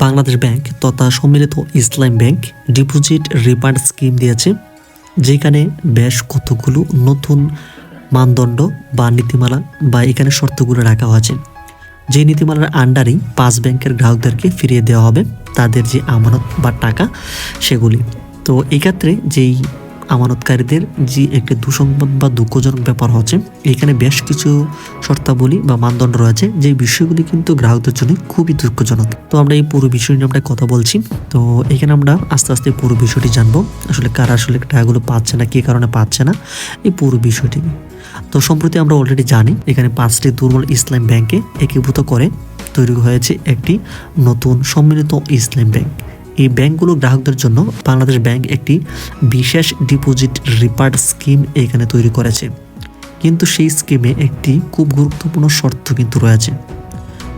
Bangladesh bank তথা Sammilito Islam bank deposit refund scheme দিয়েছে, যেখানে বেশ কতগুলো নতুন মানদণ্ড বা নীতিমালা বা এখানে শর্তগুলো রাখা হয়েছে। যে নীতিমালার আন্ডারেই পাঁচ ব্যাংকের গ্রাহকদেরকে ফিরিয়ে দেওয়া হবে, তাদের যে আমানত বা টাকা সেগুলি। তো এক্ষেত্রে যেই আমানতকারীদের যে একটি দুঃসংবাদ বা দুঃখজনক ব্যাপার হচ্ছে, এখানে বেশ কিছু শর্তাবলী বা মানদণ্ড রয়েছে, যে বিষয়গুলি কিন্তু গ্রাহকদের জন্য খুবই দুঃখজনক। তো আমরা এই পুরো বিষয় নিয়ে আমরা কথা বলছি। তো এখানে আমরা আস্তে আস্তে পুরো বিষয়টি জানব, আসলে কারা আসলে টাকাগুলো পাচ্ছে না, কী কারণে পাচ্ছে না, এই পুরো বিষয়টি তো সম্প্রতি আমরা অলরেডি জানি, এখানে পাঁচটি দুর্বল ইসলাম ব্যাংকে একীভূত করে তৈরি হয়েছে একটি নতুন সম্মিলিত ইসলাম ব্যাংক। এই ব্যাংকগুলো গ্রাহকদের জন্য বাংলাদেশ ব্যাংক একটি বিশেষ ডিপোজিট রিপার্ট স্কিম এখানে তৈরি করেছে। কিন্তু সেই স্কিমে একটি খুব গুরুত্বপূর্ণ শর্ত কিন্তু রয়েছে।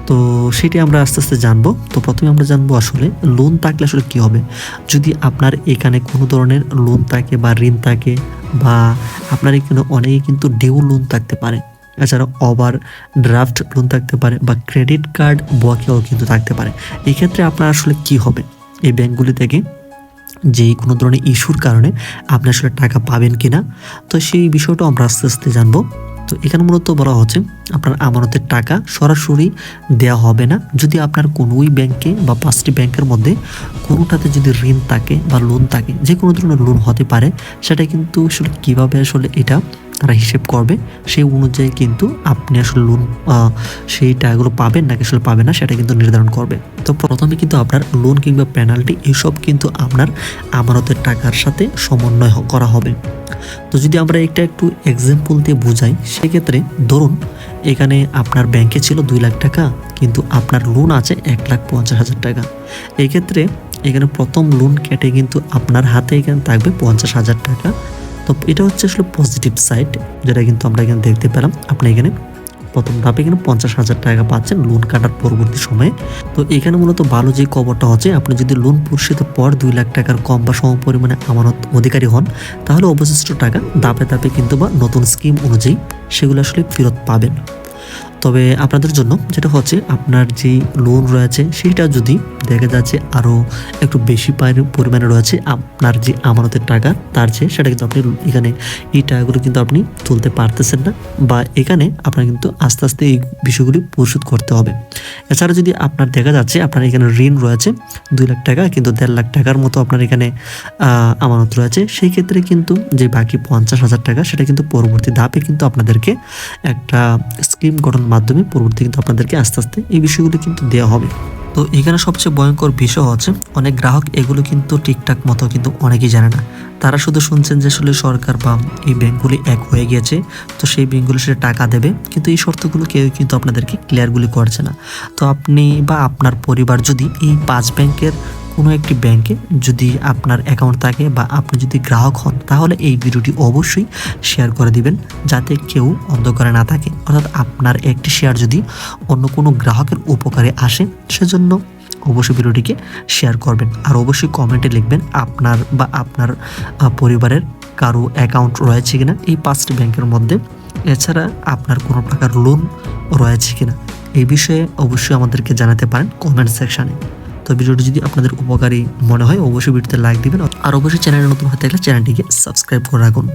তো সেটি আমরা আস্তে আস্তে জানব। তো প্রথমে আমরা জানব আসলে লোন থাকলে আসলে কী হবে? যদি আপনার এখানে কোনো ধরনের লোন থাকে বা ঋণ থাকে বা আপনার এখানে অনেকে কিন্তু ডিউ লোন থাকতে পারে। এছাড়া ওভার ড্রাফট লোন থাকতে পারে বা ক্রেডিট কার্ড বকেও কিন্তু থাকতে পারে। এক্ষেত্রে আপনার আসলে কি হবে? এই ব্যাংকগুলি থেকে যে কোনো ধরনের ইস্যুর কারণে আপনি আসলে টাকা পাবেন কি না তো সেই বিষয়টা আমরা আস্তে আস্তে জানব। তো এখানে মূলত বলা হচ্ছে, আপনার আমানতের টাকা সরাসরি দেওয়া হবে না। যদি আপনার কোনোই ব্যাংকে বা পাঁচটি ব্যাংকের মধ্যে কোনোটাতে যদি ঋণ থাকে বা লোন থাকে, যে কোনো ধরনের লোন হতে পারে, সেটা কিন্তু আসলে কীভাবে আসলে এটা তারা হিসেব করবে, সেই অনুযায়ী কিন্তু আপনি আসলে লোন সেই টাকাগুলো পাবেন নাকি আসলে পাবেন না সেটা কিন্তু নির্ধারণ করবে। তো প্রথমে কিন্তু আপনার লোন কিংবা পেনাল্টি এসব কিন্তু আপনার আমানতের টাকার সাথে সমন্বয় করা হবে। তো যদি আমরা একটা একটু এক্সাম্পল দিয়ে বোঝাই, সেক্ষেত্রে ধরুন এখানে আপনার ব্যাংকে ছিল দুই লাখ টাকা, কিন্তু আপনার লোন আছে এক লাখ পঞ্চাশ হাজার টাকা। এক্ষেত্রে এখানে প্রথম লোন কেটে কিন্তু আপনার হাতে এখানে থাকবে পঞ্চাশ হাজার টাকা তো এটা হচ্ছে আসলে পজিটিভ সাইড যেটা কিন্তু আমরা এখানে দেখতে পেলাম। আপনি এখানে প্রথম ধাপে এখানে পঞ্চাশ হাজার টাকা পাচ্ছেন লোন কাটার পরবর্তী সময়ে। তো এখানে মূলত ভালো যে কবরটা হচ্ছে, আপনি যদি লোন পরিশোধের পর দুই লাখ টাকার কম বা সম পরিমাণে আমানত অধিকারী হন, তাহলে অবশিষ্ট টাকা ধাপে ধাপে কিন্তু বা নতুন স্কিম অনুযায়ী সেগুলো আসলে ফেরত পাবেন। তবে আপনাদের জন্য যেটা হচ্ছে, আপনার যে লোন রয়েছে, সেইটা যদি দেখা যাচ্ছে আরও একটু বেশি পারি- পরিমাণে রয়েছে, আপনার যে আমানতের টাকা তার চেয়ে, সেটা কিন্তু আপনি এখানে এই টাকাগুলো কিন্তু আপনি তুলতে পারতেছেন না বা এখানে আপনার কিন্তু আস্তে আস্তে এই বিষয়গুলি পরিশোধ করতে হবে। এছাড়া যদি আপনার দেখা যাচ্ছে, আপনার এখানে ঋণ রয়েছে দুই লাখ টাকা কিন্তু দেড় লাখ টাকার মতো আপনার এখানে আমানত রয়েছে, সেই ক্ষেত্রে কিন্তু যে বাকি পঞ্চাশ হাজার টাকা, সেটা কিন্তু পরবর্তী ধাপে কিন্তু আপনাদেরকে একটা স্কিম গঠন মাধ্যমে পরবর্তী কিন্তু আপনাদেরকে আস্তে আস্তে এই বিষয়গুলো কিন্তু দেওয়া হবে। তো এখানে সবচেয়ে ভয়ঙ্কর বিষয় হচ্ছে, অনেক গ্রাহক এগুলো কিন্তু ঠিকঠাক মতো কিন্তু অনেকেই জানে না। তারা শুধু শুনছেন যে আসলে সরকার বা এই ব্যাংকগুলি এক হয়ে গিয়েছে, তো সেই ব্যাংকগুলো সেটা টাকা দেবে, কিন্তু এই শর্তগুলো কেউ কিন্তু আপনাদেরকে ক্লিয়ারগুলি করছে না। তো আপনি বা আপনার পরিবার যদি এই পাঁচ ব্যাংকের কোনো একটি ব্যাংকে যদি আপনার অ্যাকাউন্ট থাকে বা আপনি যদি গ্রাহক হন, তাহলে এই ভিডিওটি অবশ্যই শেয়ার করে দিবেন যাতে কেউ অন্ধকারে না থাকে। অর্থাৎ আপনার একটি শেয়ার যদি অন্য কোনো গ্রাহকের উপকারে আসে, সেজন্য অবশ্যই ভিডিওটিকে শেয়ার করবেন। আর অবশ্যই কমেন্টে লিখবেন আপনার বা আপনার পরিবারের কারও অ্যাকাউন্ট রয়েছে কিনা এই পাঁচটি ব্যাংকের মধ্যে। এছাড়া আপনার কোনো প্রকার লোন রয়েছে কিনা এই বিষয়ে অবশ্যই আমাদেরকে জানাতে পারেন কমেন্ট সেকশানে। তো ভিডিওটি যদি আপনাদের উপকারী মনে হয়, অবশ্যই ভিডিওতে লাইক দিবেন আর অবশ্যই চ্যানেলে নতুন হয়ে থাকলে চ্যানেলটিকে সাবস্ক্রাইব করে রাখুন।